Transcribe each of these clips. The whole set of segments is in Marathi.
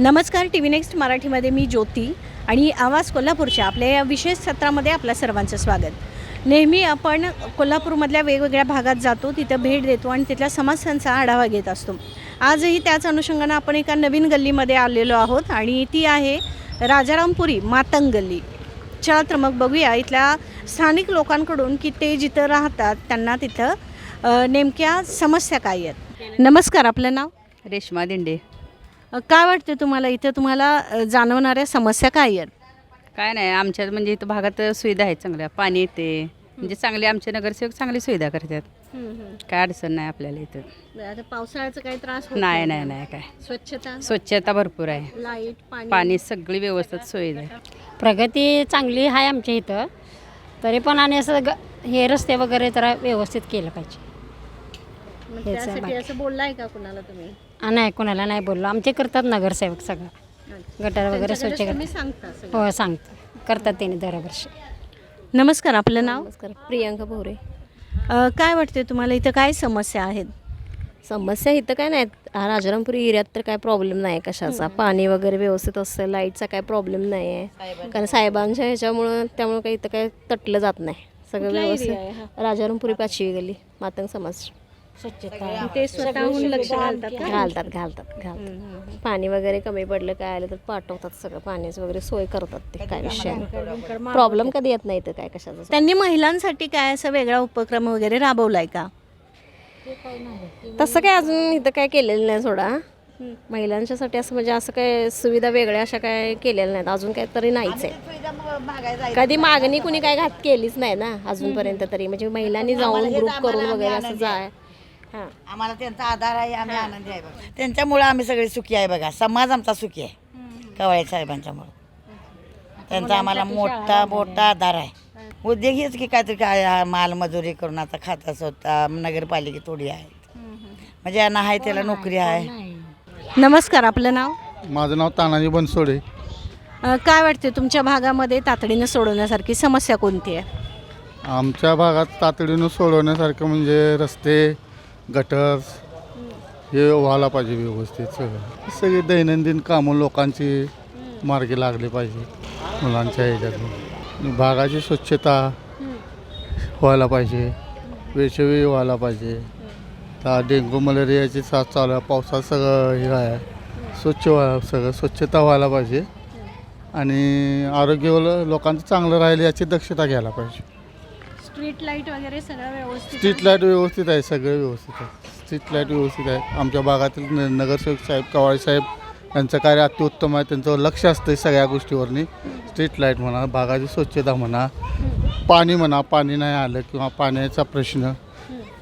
नमस्कार टी व्ही नेक्स्ट मराठीमध्ये मी ज्योती आणि आवाज कोल्हापूरच्या आपल्या या विशेष सत्रामध्ये आपल्या सर्वांचं स्वागत. नेहमी आपण कोल्हापूरमधल्या वेगवेगळ्या भागात जातो तिथं भेट देतो आणि तिथल्या समस्यांचा आढावा घेत असतो. आजही त्याच अनुषंगानं आपण एका नवीन गल्लीमध्ये आलेलो आहोत आणि ती आहे राजारामपुरी मातंग गल्ली. चला तर मग बघूया इथल्या स्थानिक लोकांकडून की ते जिथं राहतात त्यांना तिथं नेमक्या समस्या काय आहेत? नमस्कार आपलं नाव? रेश्मा दिंडे. काय वाटते तुम्हाला? इथं तुम्हाला अ, जाणवणाऱ्या समस्या काय आहेत? काय नाही आमच्या म्हणजे इथं भागात सुविधा आहेत चांगल्या. पाणी येते. म्हणजे चांगले आमचे नगरसेवक चांगली सुविधा करतात. काय अडचण नाही आपल्याला इथं. आता पावसाळ्याचा काही त्रास होत नाही नाही नाही काय. स्वच्छता? स्वच्छता भरपूर आहे. लाइट पाणी? पाणी सगळी व्यवस्थित सुविधा आहे. प्रगती चांगली आहे आमच्या इथं. तरी पण आणि असं ग हे रस्ते वगैरे जरा व्यवस्थित केलं पाहिजे. मग त्यासाठी. असं बोललाय का कुणाला तुम्ही? नाही कोणाला नाही बोललो. आमचे करतात नगरसेवक सगळं. गटर वगैरे स्वच्छ करतात. हो सांगतो. करतात त्यांनी दरवर्षी. नमस्कार आपलं नाव? नमस्कार प्रियांका भोरे. अ, काय वाटते तुम्हाला? इथं काय समस्या आहेत? समस्या इथं काय नाही हा राजारामपुरी एरियात तर काय प्रॉब्लेम नाही कशाचा. पाणी वगैरे व्यवस्थित असतं लाईटचा काय प्रॉब्लेम नाही आहे कारण साहेबांच्या ह्याच्यामुळं त्यामुळं काही इथं काय तटलं जात नाही. सगळं व्यवस्थित राजारामपुरी पाचवी गली मातंग समाज. ते स्वतःहून लक्ष घालतात का? घालतात घालतात घालतात. पाणी वगैरे कमी पडलं काय आलं तर पाठवतात सगळं. पाण्याची वगैरे सोय करतात ते काय विषय प्रॉब्लेम कधी येत नाही तर काय कशाचा? त्यांनी महिलांसाठी काय असा वेगळा उपक्रम वगैरे राबवलाय का? तसं काय अजून इथं काय केलेलं नाही सोडा. महिलांच्यासाठी असं म्हणजे असं काय सुविधा वेगळ्या अशा काय केलेल्या नाहीत. अजून काय तरी नाहीच आहे. कधी मागणी कुणी काय घात केलीच नाही ना अजूनपर्यंत तरी. म्हणजे महिलांनी जाऊन ग्रुप करून वगैरे असं जाय. आम्हाला त्यांचा आधार आहे आम्ही आनंदी आहे बघा. त्यांच्यामुळे आम्ही सगळे सुखी आहे बघा. समाज आमचा सुखी आहे. कवाळे साहेबांच्यामुळे. त्यांचा आम्हाला मोठा मोठा आधार आहे. उद्योग हेच की काहीतरी काय हा माल मजुरी करून आता खाता स्वतः नगरपालिका थोडी आहे. म्हणजे यांना आहे त्याला नोकरी आहे. नमस्कार आपलं नाव? माझं नाव तानाजी बनसोडे. अ, काय वाटते तुमच्या भागामध्ये तातडीनं सोडवण्यासारखी समस्या कोणती आहे? आमच्या भागात तातडीनं सोडवण्यासारखं म्हणजे रस्ते गटर हे व्हायला पाहिजे व्यवस्थित सगळं. सगळी दैनंदिन कामं लोकांची मार्गी लागली पाहिजे मुलांच्या ह्याच्यातून. भागाची स्वच्छता व्हायला पाहिजे. वेळच्यावेळी व्हायला पाहिजे. आता डेंग्यू मलेरियाची साथ चालू आहे. पावसात सगळं हे आहे. स्वच्छ व्हा सगळं स्वच्छता व्हायला पाहिजे. आणि आरोग्य लोकांचं चांगलं राहील याची दक्षता घ्यायला पाहिजे. स्ट्रीट लाइट वगैरे सगळं व्यवस्थित स्ट्रीट लाइट व्यवस्थित आहे सगळं व्यवस्थित आहे. स्ट्रीट लाइट व्यवस्थित आहे. आमच्या भागातील न- नगरसेवक साहेब कवाळे साहेब यांचं कार्य अत्युत्तम आहे. त्यांचं लक्ष असतं सगळ्या गोष्टीवरनी. स्ट्रीट लाइट म्हणा भागाची स्वच्छता म्हणा पाणी म्हणा पाणी नाही आलं किंवा पाण्याचा प्रश्न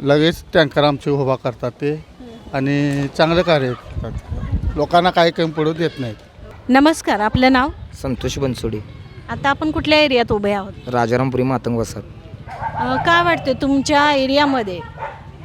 लगेच टँकर आमचे उभा करतात ते आणि चांगलं कार्य करतात. लोकांना काही कमी पडू देत नाहीत. नमस्कार आपलं नाव? संतोष बनसोडे. आता आपण कुठल्या एरियात उभे आहोत? राजारामपुरी मातंग वसाहत काय वाटते तुमच्या एरियामध्ये?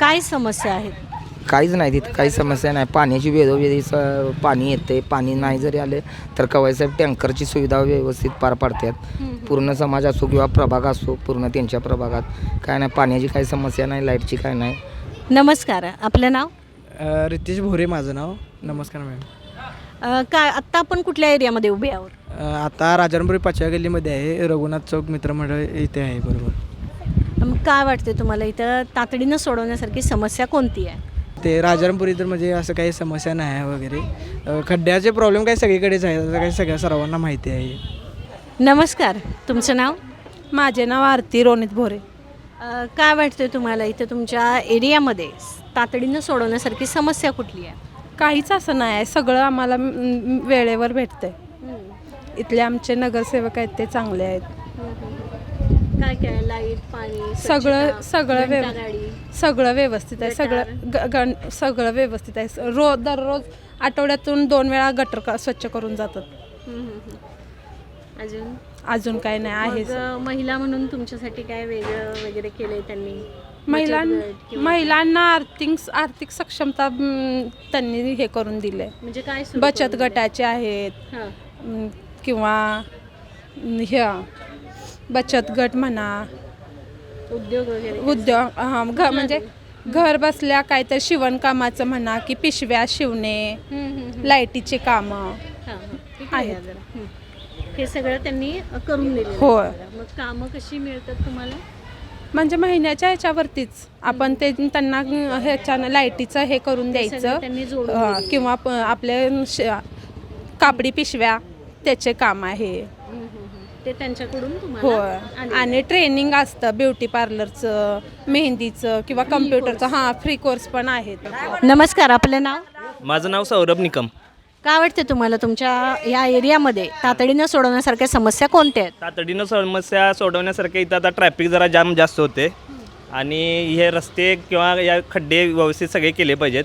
काय समस्या आहेत? काहीच नाही तिथं काही समस्या नाही. पाण्याची वेळोवेळी स- पाणी येते. पाणी नाही जरी आले तर कवायसाहेब टँकरची सुविधा व्यवस्थित पार पाडतात. पूर्ण समाज असो किंवा प्रभाग असो पूर्ण त्यांच्या प्रभागात. काय नाही पाण्याची काही समस्या नाही लाईटची काय नाही. नमस्कार. आपलं नाव? अ, रितेश भोरे माझं नाव. नमस्कार मॅम. अ, काय आत्ता आपण कुठल्या एरियामध्ये उभे आहोत? अ, आता राजारामपुरी पाचव्या गल्लीमध्ये आहे. रघुनाथ चौक मित्रमंडळ इथे आहे बरोबर. काय वाटते तुम्हाला? इथं तातडीनं सोडवण्यासारखी समस्या कोणती आहे? ते राजारामपुरी तर म्हणजे असं काही समस्या नाही आहे वगैरे. अ, खड्ड्याचे प्रॉब्लेम काही सगळीकडेच आहे असं काही सगळ्या सर्वांना माहिती आहे. नमस्कार. तुमचं नाव? माझे नाव आरती रोनित भोरे. अ, काय वाटते तुम्हाला? इथं तुमच्या एरियामध्ये तातडीनं सोडवण्यासारखी समस्या कुठली आहे? काहीच असं नाही आहे. सगळं आम्हाला म, वेळेवर भेटतंय. इथले आमचे नगरसेवक आहेत ते चांगले आहेत. काय काय लाइट पाणी सगळं सगळं व्यव सगळं व्यवस्थित आहे. सगळं ग गण सगळं व्यवस्थित आहे. रोज दररोज आठवड्यातून दोन वेळा गटर क- स्वच्छ करून जातात. अजून? अजून काय नाही आहे मग, महिला म्हणून तुमच्यासाठी काय वेगळं वगैरे केलंय त्यांनी? महिलां बचत गट किंवा- महिलांना आर्थिक आर्थिक सक्षमता त्यांनी हे करून दिले म्हणजे काय सुरू बचत करून दिलंय? गटाचे आहेत. हां. किंवा ह्या. बचत गट म्हणा. उद्योग वगैरे. उद्योग हा घ म्हणजे घर बसल्या काहीतरी शिवणकामाचं म्हणा की पिशव्या शिवणे लाईटीचे कामं आहेत. हे सगळं त्यांनी अ, करून दिले होय. मग कामं कशी मिळतात तुम्हाला? म्हणजे महिन्याच्या ह्याच्यावरतीच आपण ते त्यांना ह्याच्यानं लाईटीचं हे करून द्यायचं सगळं त्यांनी जोडून अ, दिलेलं. किंवा प- आपले श- कापडी पिशव्या त्याचे काम आहे. ते त्यांच्याकडून तुम्हाला होय. आलेलं आणि ट्रेनिंग असतं ब्युटी पार्लरचं मेहंदीचं किंवा कम्प्युटरचं. हां फ्री कोर्स पण आहेत. नमस्कार आपलं नाव? माझं नाव सौरभ निकम. काय वाटतं तुम्हाला तुमच्या या एरियामध्ये? तातडीनं सोडवण्यासारख्या समस्या कोणत्या आहेत? तातडीनं समस्या सोडवण्यासारख्या इथं आता ट्रॅफिक जरा जाम जास्त होते. आणि हे रस्ते किंवा या खड्डे व्यवस्थित सगळे केले पाहिजेत.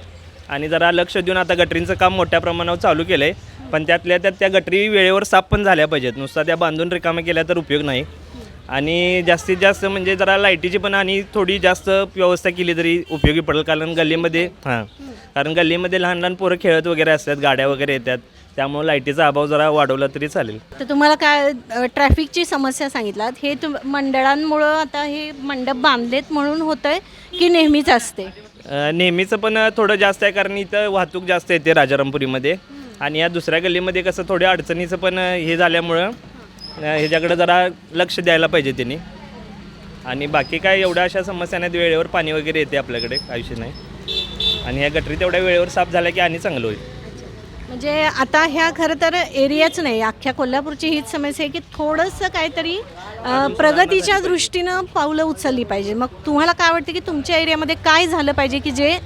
आणि जरा लक्ष देऊन आता गटरींचं काम मोठ्या प्रमाणावर चालू केलं आहे पण त्यातल्या त्यात त्या गटरी वेळेवर साफ पण झाल्या पाहिजेत. नुसता त्या बांधून रिकाम्या केल्या तर उपयोग नाही. आणि जास्तीत जास्त म्हणजे जरा लाईटीची पण आणि थोडी जास्त व्यवस्था केली तरी उपयोगी पडेल. कारण गल्लीमध्ये हां कारण गल्लीमध्ये लहान लहान पोरं खेळत वगैरे असतात गाड्या वगैरे येतात. त्यामुळे लाईटीचा अभाव जरा वाढवला तरी चालेल. तर तुम्हाला काय ट्रॅफिकची समस्या सांगितलात. हे तुम मंडळांमुळं आता हे मंडप बांधलेत म्हणून होतंय की नेहमीच असते? नेहमीचं पण थोडं जास्त आहे. कारण इथं वाहतूक जास्त येते राजारामपुरीमध्ये. आणि या दुसऱ्या गल्लीमध्ये कसं थोड्या अडचणीचं पण हे झाल्यामुळं ह्याच्याकडे जरा लक्ष द्यायला पाहिजे त्यांनी. आणि बाकी काय एवढ्या अशा समस्या नाहीत वेळेवर पाणी वगैरे येते आपल्याकडे विषय नाही. आणि ह्या गटरी तेवढ्या वेळेवर साफ झाल्या की आणि चांगलं होईल. म्हणजे आता ह्या खरं तर एरियाच नाही अख्ख्या कोल्हापूरची हीच समस्या आहे की थोडंसं काहीतरी प्रगतीच्या दृष्टीनं पावलं उचलली पाहिजे. मग तुम्हाला काय वाटतं की तुमच्या एरियामध्ये काय झालं पाहिजे की जे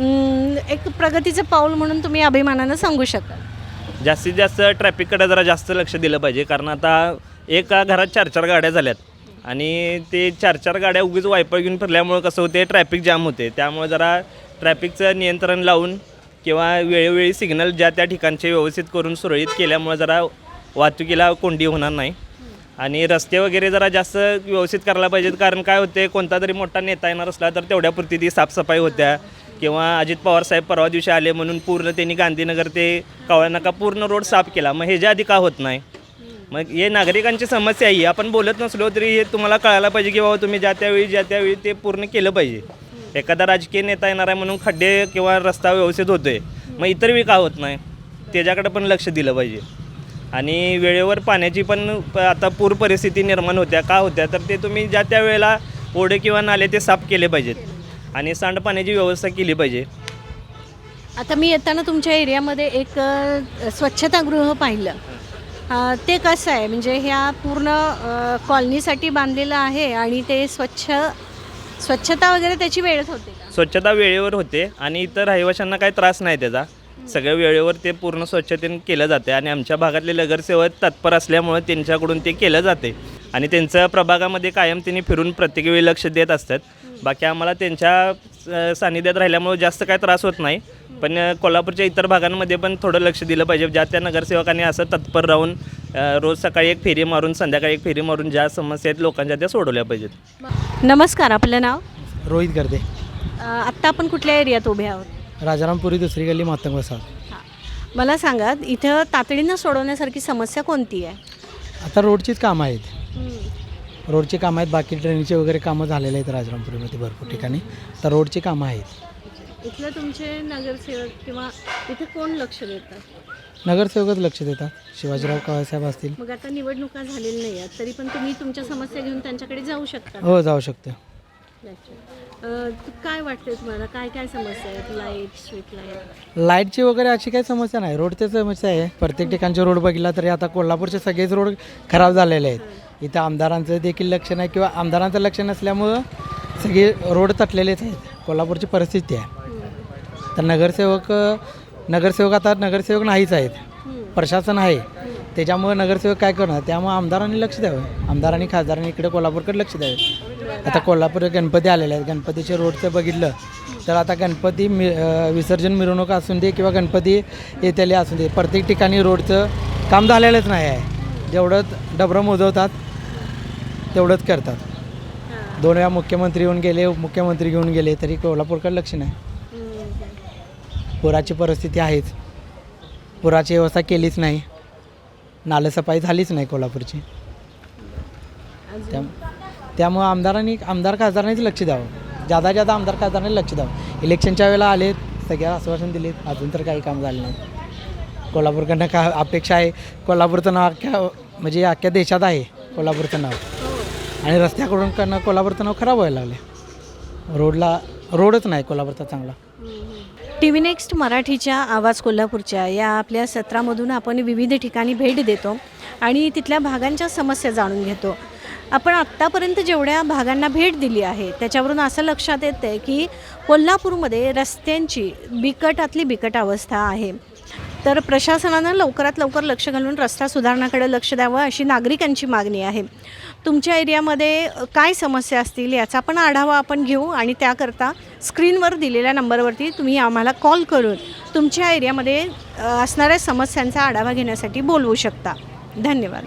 एक प्रगतीचं पाऊल म्हणून तुम्ही अभिमानानं सांगू शकाल. जास्तीत जास्त ट्रॅफिककडे जरा जास्त लक्ष दिलं पाहिजे कारण आता एका घरात चार चार गाड्या झाल्यात आणि ते चार चार गाड्या उगीच वायपर घेऊन फिरल्यामुळं कसं होते ट्रॅफिक जाम होते त्यामुळे जरा ट्रॅफिकचं नियंत्रण लावून किंवा वेळोवेळी सिग्नल ज्या त्या ठिकाणचे व्यवस्थित करून सुरळीत केल्यामुळे जरा वाहतुकीला कोंडी होणार नाही. आणि रस्ते वगैरे जरा जास्त व्यवस्थित करायला पाहिजेत कारण काय होते कोणता तरी मोठा नेता येणार असला तर तेवढ्यापुरती ती साफसफाई होत्या. किंवा अजित पवार साहेब परवा दिवशी आले म्हणून पूर्ण त्यांनी गांधीनगर ते कावळा नका पूर्ण रोड साफ केला. मग ह्याच्या आधी का होत नाही? मग हे नागरिकांची समस्या आहे. ही आपण बोलत नसलो तरी हे तुम्हाला कळायला पाहिजे की बाबा तुम्ही ज्या त्यावेळी ज्या त्यावेळी ते पूर्ण केलं पाहिजे. एखादा राजकीय नेता येणार आहे म्हणून खड्डे किंवा रस्ता व्यवस्थित होतोय. मग इतर वेळी का होत नाही? त्याच्याकडे पण लक्ष दिलं पाहिजे. आणि वेळेवर पाण्याची पण प- आता पूर परिस्थिती निर्माण होत्या. का होत्या? तर ते तुम्ही ज्या त्या वेळेला ओढे किंवा नाले ते साफ केले पाहिजेत. आणि सांडपाण्याची व्यवस्था केली पाहिजे. आता मी येताना तुमच्या एरियामध्ये एक अ, स्वच्छतागृह पाहिलं. अ, ते कसं आहे? म्हणजे ह्या पूर्ण अ, कॉलनीसाठी बांधलेलं आहे आणि ते स्वच्छ स्वच्छता वगैरे त्याची वेळच होते का? स्वच्छता वेळेवर होते आणि इतर रहिवाशांना काही त्रास नाही त्याचा. सगळ्या वेळेवर ते पूर्ण स्वच्छतेने केलं जाते आणि आमच्या भागातले नगरसेवक तत्पर असल्यामुळे त्यांच्याकडून ते केलं जाते. आणि त्यांचं प्रभागामध्ये कायम त्यांनी फिरून प्रत्येक वेळी लक्ष देत असतात. बाकी आम्हाला त्यांच्या सानिध्यात राहिल्यामुळे जास्त काय त्रास होत नाही. पण कोल्हापूरच्या इतर भागांमध्ये पण थोडं लक्ष दिलं पाहिजे. ज्या त्या नगरसेवकांनी असं तत्पर राहून रोज सकाळी एक फेरी मारून संध्याकाळी एक फेरी मारून ज्या समस्या आहेत लोकांच्या त्या सोडवल्या पाहिजेत. नमस्कार आपलं नाव? रोहित गर्दे. आत्ता आपण कुठल्या एरियात उभे आहोत? राजारामपुरी दुसरी गल्ली मातंग वसाहत. हां. मला सांगा इथं तातडीनं सोडवण्यासारखी समस्या कोणती आहे? आता रोडचीच कामं आहेत. रोडची कामं आहेत बाकी ट्रेनचे वगैरे कामं झालेले आहेत राजारामपुरीमध्ये भरपूर ठिकाणी. तर रोडची कामं आहेत. इथलं तुमचे नगरसेवक किंवा इथे कोण लक्ष देतात? नगरसेवकच लक्ष देतात. शिवाजीराव कवाळसाहेब असतील. मग आता निवडणुका झालेल्या नाही आहेत तरी पण तुम्ही तुमच्या समस्या घेऊन त्यांच्याकडे जाऊ शकता. हो जाऊ शकतं. अ, काय वाटते तुम्हाला? काय काय समस्या आहेत? लाइट स्ट्रीट लाइट लाईटची वगैरे अशी काही समस्या नाही. रोडची समस्या आहे. प्रत्येक ठिकाणचे रोड बघितला तरी आता कोल्हापूरचे सगळेच रोड खराब झालेले आहेत. इथं आमदारांचं देखील लक्ष नाही किंवा आमदारांचं लक्ष नसल्यामुळं सगळे रोड तटलेलेच आहेत. कोल्हापूरची परिस्थिती आहे. तर नगरसेवक नगरसेवक आता नगरसेवक नाहीच आहेत. प्रशासन आहे. त्याच्यामुळं नगरसेवक काय करणार? त्यामुळे आमदारांनी लक्ष द्यावं. आमदारांनी खासदारांनी इकडे कोल्हापूरकडे लक्ष द्यावे. आता कोल्हापूर गणपती आलेले आहेत. गणपतीचे रोडचं बघितलं तर आता गणपती मि विसर्जन मिरवणूक असून दे किंवा गणपती येत्याले असून दे प्रत्येक ठिकाणी रोडचं काम झालेलंच नाही आहे. जेवढं डबरं मोजवतात तेवढंच करतात. दोन वेळा मुख्यमंत्री येऊन गेले मुख्यमंत्री घेऊन गेले तरी कोल्हापूरकडे लक्ष नाही. पुराची परिस्थिती आहेच. पुराची व्यवस्था केलीच नाही. नालेसफाई झालीच नाही कोल्हापूरची. त्या त्यामुळं आमदारांनी आमदार खासदारांनीच लक्ष द्यावं. जादा जादा आमदार खासदारांनी लक्ष द्यावं. इलेक्शनच्या वेळेला आलेत सगळ्या आश्वासन दिलेत अजून तर काही काम झालं नाही. कोल्हापूरकडनं काय अपेक्षा आहे? कोल्हापूरचं नाव अख्ख्या म्हणजे अख्ख्या देशात आहे कोल्हापूरचं नाव. आणि रस्त्याकडून कारण कोल्हापूरचं नाव खराब व्हायला लागले रोडला रोडच नाही कोल्हापूरचा चांगला. टी व्ही नेक्स्ट मराठीच्या आवाज कोल्हापूरच्या. या आपल्या सत्रामधून आपण विविध ठिकाणी भेट देतो आणि तिथल्या भागांच्या समस्या जाणून घेतो. आपण आत्तापर्यंत जेवढ्या भागांना भेट दिली आहे त्याच्यावरून असं लक्षात येतं आहे की कोल्हापूरमध्ये रस्त्यांची बिकटातली बिकट अवस्था आहे. तर प्रशासनानं लवकरात लवकर लक्ष घालून रस्ता सुधारणाकडे लक्ष द्यावं अशी नागरिकांची मागणी आहे. तुमच्या एरियामध्ये काय समस्या असतील याचा पण आढावा आपण घेऊ आणि त्याकरता स्क्रीनवर दिलेल्या नंबरवरती तुम्ही आम्हाला कॉल करून तुमच्या एरियामध्ये असणाऱ्या समस्यांचा आढावा घेण्यासाठी बोलवू शकता. धन्यवाद.